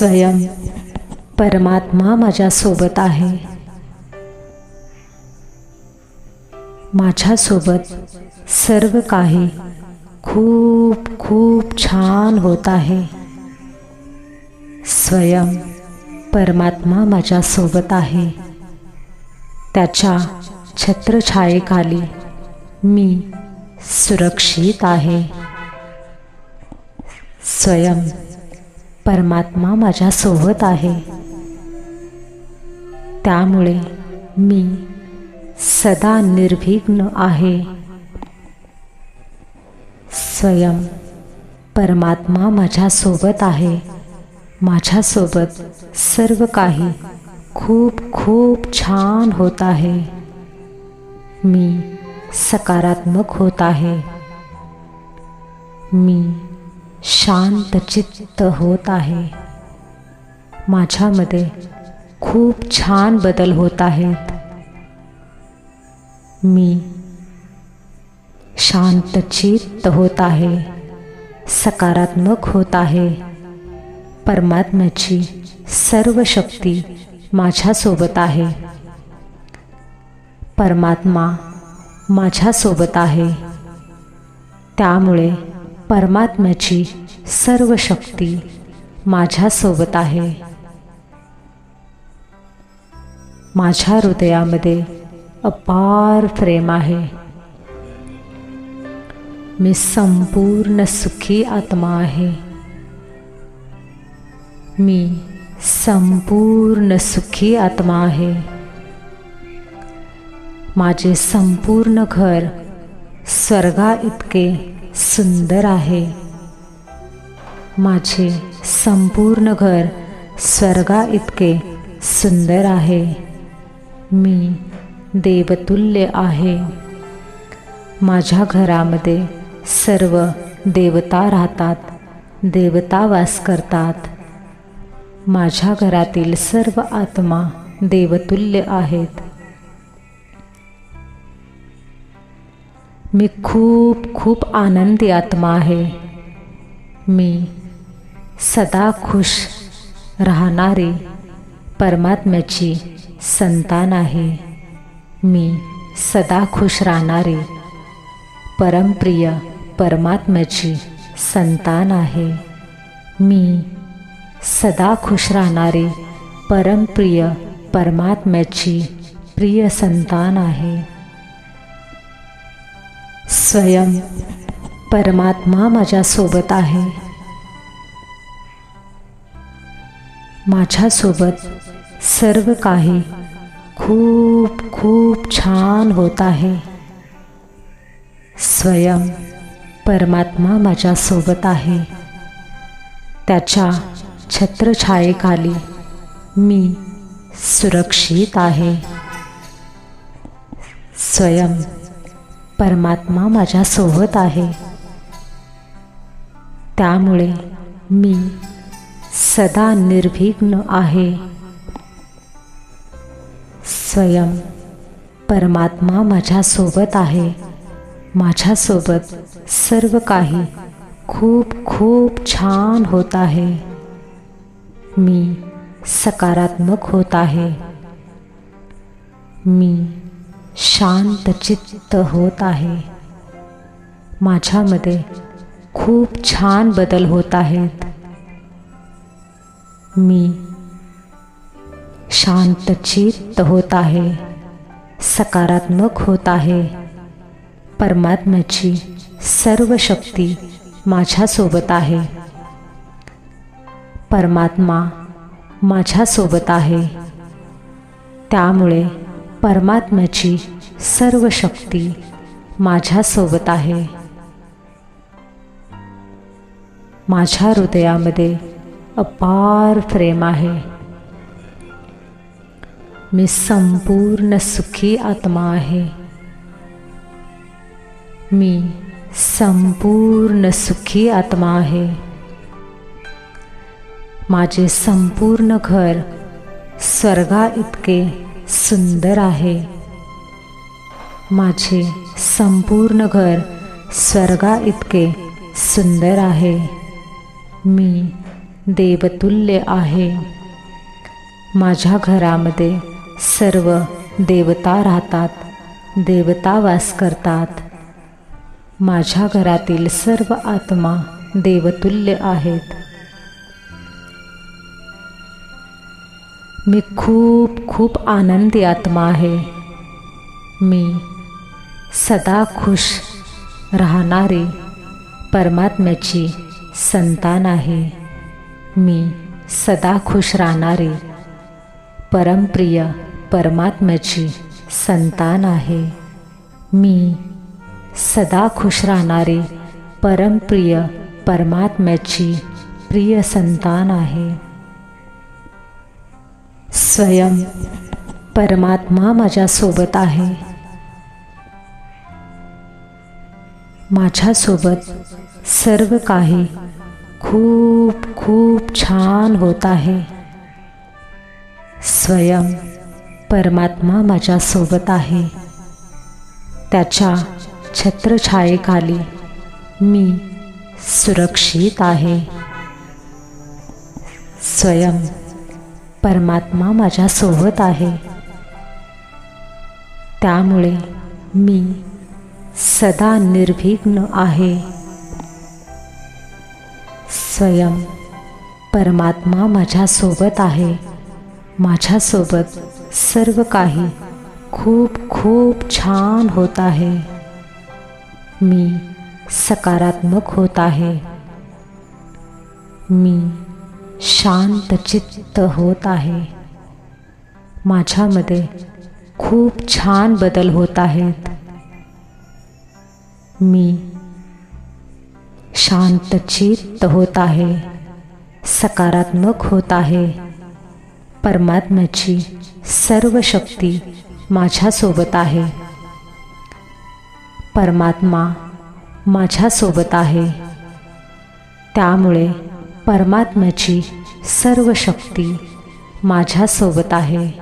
स्वयं परमात्मा माझ्यासोबत आहे. माझ्यासोबत सर्व काही खूप खूप छान होत आहे. स्वयं परमात्मा माझ्यासोबत आहे. त्याच्या छत्रछायेखाली मी सुरक्षित आहे. स्वयं परमात्मा माझ्यासोबत आहे. त्यामुळे मी सदा निर्विघ्न आहे. स्वयं परमात्मा माझ्यासोबत आहे. माझ्यासोबत सर्व काही खूप खूप छान होत आहे. मी सकारात्मक होत आहे. मी शांतचित्त होत आहे माझ्यामध्ये खूप छान बदल होत आहेत। मी शांतचित्त होत आहे, सकारात्मक होत आहे। परमात्म्याची सर्व शक्ती माझ्यासोबत आहे। परमात्मा माझ्यासोबत आहे। त्यामुळे परमात्म्याची सर्व शक्ती माझ्यासोबत आहे. माझ्या हृदयामध्ये अपार प्रेम आहे. मी संपूर्ण सुखी आत्मा आहे. मी संपूर्ण सुखी आत्मा आहे. माझे संपूर्ण घर स्वर्गा इतके सुंदर आहे. माझे संपूर्ण घर स्वर्गा इतके सुंदर आहे. मी देवतुल्य आहे. माझ्या घरामध्ये सर्व देवता राहतात देवता वास करतात. माझ्या घरातील सर्व आत्मा देवतुल्य आहेत. मी खूप खूप आनंदी आत्मा आहे मी सदा खुश राहणारी परमात्म्याची संतान आहे मी सदा खुश राहणारी परमप्रिय परमात्म्याची संतान आहे मी सदा खुश राहणारी परमप्रिय परमात्म्याची प्रिय संतान आहे स्वयं परमात्मा माझ्यासोबत आहे. माझ्यासोबत सर्व काही खूप खूप छान होत आहे. स्वयं परमात्मा माझ्यासोबत आहे. त्याच्या छत्रछायेखाली मी सुरक्षित आहे. स्वयं परमात्मा माझ्यासोबत आहे. त्यामुळे मी सदा निर्विघ्न आहे. स्वयं परमात्मा माझ्यासोबत आहे. माझ्यासोबत सर्व काही खूप खूप छान होत आहे. मी सकारात्मक होत आहे. मी शांतचित्त होत आहे. माझ्यामध्ये खूप छान बदल होत आहेत. मी शांतचित्त होत आहे. सकारात्मक होत आहे. परमात्म्याची सर्व शक्ती माझ्यासोबत आहे. परमात्मा माझ्यासोबत आहे. त्यामुळे परमात्म्याची सर्व शक्ती माझ्यासोबत आहे. माझ्या हृदयामध्ये अपार प्रेम आहे. मी संपूर्ण सुखी आत्मा आहे. मी संपूर्ण सुखी आत्मा आहे. माझे संपूर्ण घर स्वर्गा इतके सुंदर आहे. माझे संपूर्ण घर स्वर्गा इतके सुंदर आहे. मी देवतुल्य आहे. माझ्या घरामध्ये सर्व देवता राहतात देवता वास करतात. माझ्या घरातील सर्व आत्मा देवतुल्य आहेत. मी खूप खूप आनंदी आत्मा आहे. मी सदा खुश राहणारी परमात्म्याची संतान आहे. मी सदा खुश राहणारी परमप्रिय परमात्म्याची संतान आहे. मी सदा खुश राहणारी परमप्रिय परमात्म्याची प्रिय संतान आहे. स्वयं परमात्मा माझ्यासोबत आहे. माझ्यासोबत सर्व काही खूप खूप छान होत आहे. स्वयं परमात्मा माझ्यासोबत आहे. त्याच्या छत्रछायेखाली मी सुरक्षित आहे. स्वयं परमात्मा माझ्यासोबत आहे. त्यामुळे मी सदा निर्विघ्न आहे. स्वयं परमात्मा माझ्यासोबत आहे. माझ्यासोबत सर्व काही खूप खूप छान होत आहे. मी सकारात्मक होत आहे. मी शांतचित्त होत आहे. माझ्यामध्ये खूप छान बदल होत आहेत. मी शांतचित्त होत आहे. सकारात्मक होत आहे. परमात्म्याची सर्व शक्ती माझ्यासोबत आहे. परमात्मा माझ्यासोबत आहे. त्यामुळे परमात्म्याची सर्व शक्ती माझ्यासोबत आहे.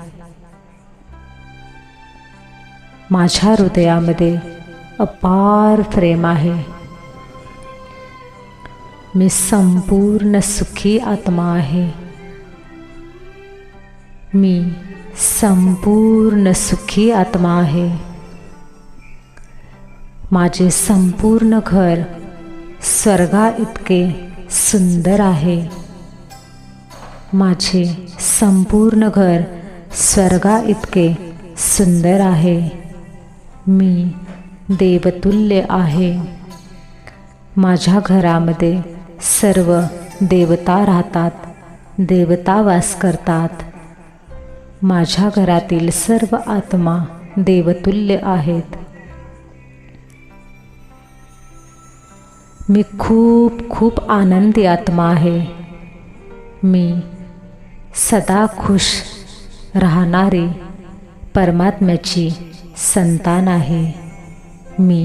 माझ्या हृदयामध्ये अपार प्रेम आहे. मी संपूर्ण सुखी आत्मा आहे. मी संपूर्ण सुखी आत्मा आहे. माझे संपूर्ण घर स्वर्गा इतके सुंदर आहे. माझे संपूर्ण घर स्वर्गा इतके सुंदर आहे. मी देवतुल्य आहे. माझ्या घरामध्ये सर्व देवता राहतात देवता वास करतात. माझ्या घरातील सर्व आत्मा देवतुल्य आहेत. मी खूप खूप आनंदी आत्मा आहे मी सदा खुश राहणारी परमात्म्याची संतान आहे मी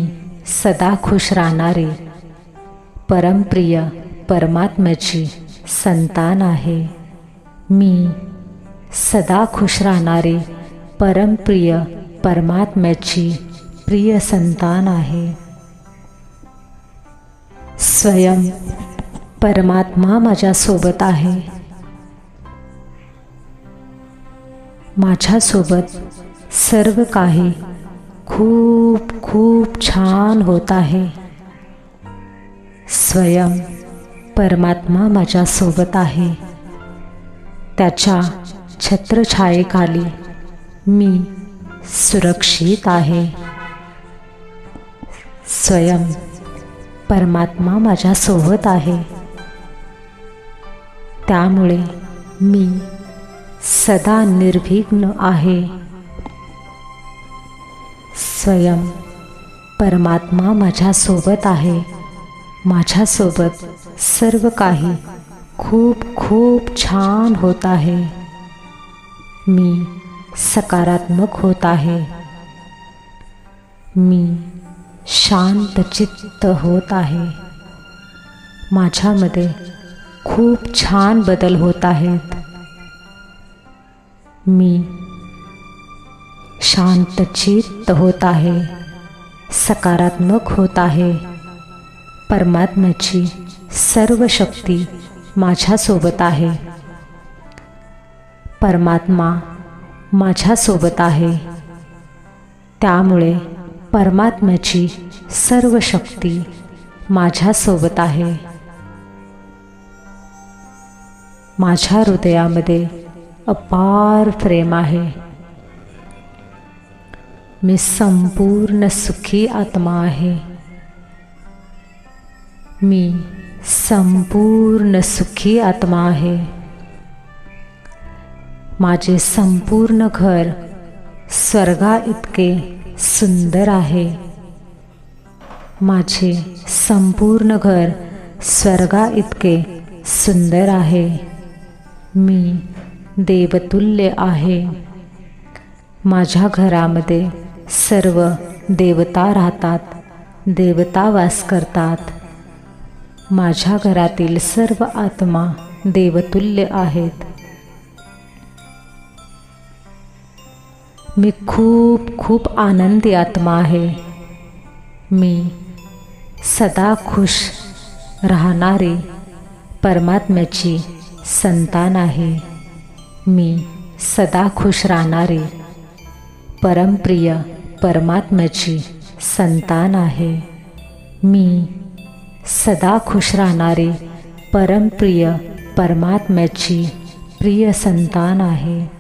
सदा खुश राहणारी परमप्रिय परमात्म्याची संतान आहे मी सदा खुश राहणारी परमप्रिय परमात्म्याची प्रिय संतान आहे स्वयं परमात्मा माझ्यासोबत आहे. माझ्यासोबत सर्व काही खूप खूप छान होत आहे. स्वयं परमात्मा माझ्यासोबत आहे. त्याच्या छत्रछायेखाली मी सुरक्षित आहे. स्वयं परमात्मा माझ्यासोबत आहे. त्यामुळे मी सदा निर्विघ्न आहे. स्वयं परमात्मा माझ्यासोबत आहे. माझ्यासोबत सर्व काही खूप खूप छान होत आहे. मी सकारात्मक होत आहे. मी शांतचित्त होत आहे. माझ्यामध्ये खूप छान बदल होत आहेत. मी शांतचित्त होत आहे. सकारात्मक होत आहे. परमात्म्याची सर्व शक्ती माझ्यासोबत आहे. परमात्मा माझ्यासोबत आहे. त्यामुळे परमात्म्याची सर्व शक्ती माझ्यासोबत आहे. माझ्या हृदयामध्ये अपार प्रेम आहे. मी संपूर्ण सुखी आत्मा आहे. मी संपूर्ण सुखी आत्मा आहे. माझे संपूर्ण घर स्वर्गा इतके सुंदर आहे. माझे संपूर्ण घर स्वर्गा इतके सुंदर आहे. मी देवतुल्य आहे. माझ्या घरामध्ये सर्व देवता राहतात देवता वास करतात. माझ्या घरातील सर्व आत्मा देवतुल्य आहेत. मी खूप खूप आनंदी आत्मा आहे मी सदा खुश राहणारी परमात्म्याची संतान आहे। मी सदा खुश राहणारी परमप्रिय परमात्म्याची संतान आहे। मी सदा खुश राहणारी परमप्रिय परमात्म्याची प्रिय संतान आहे।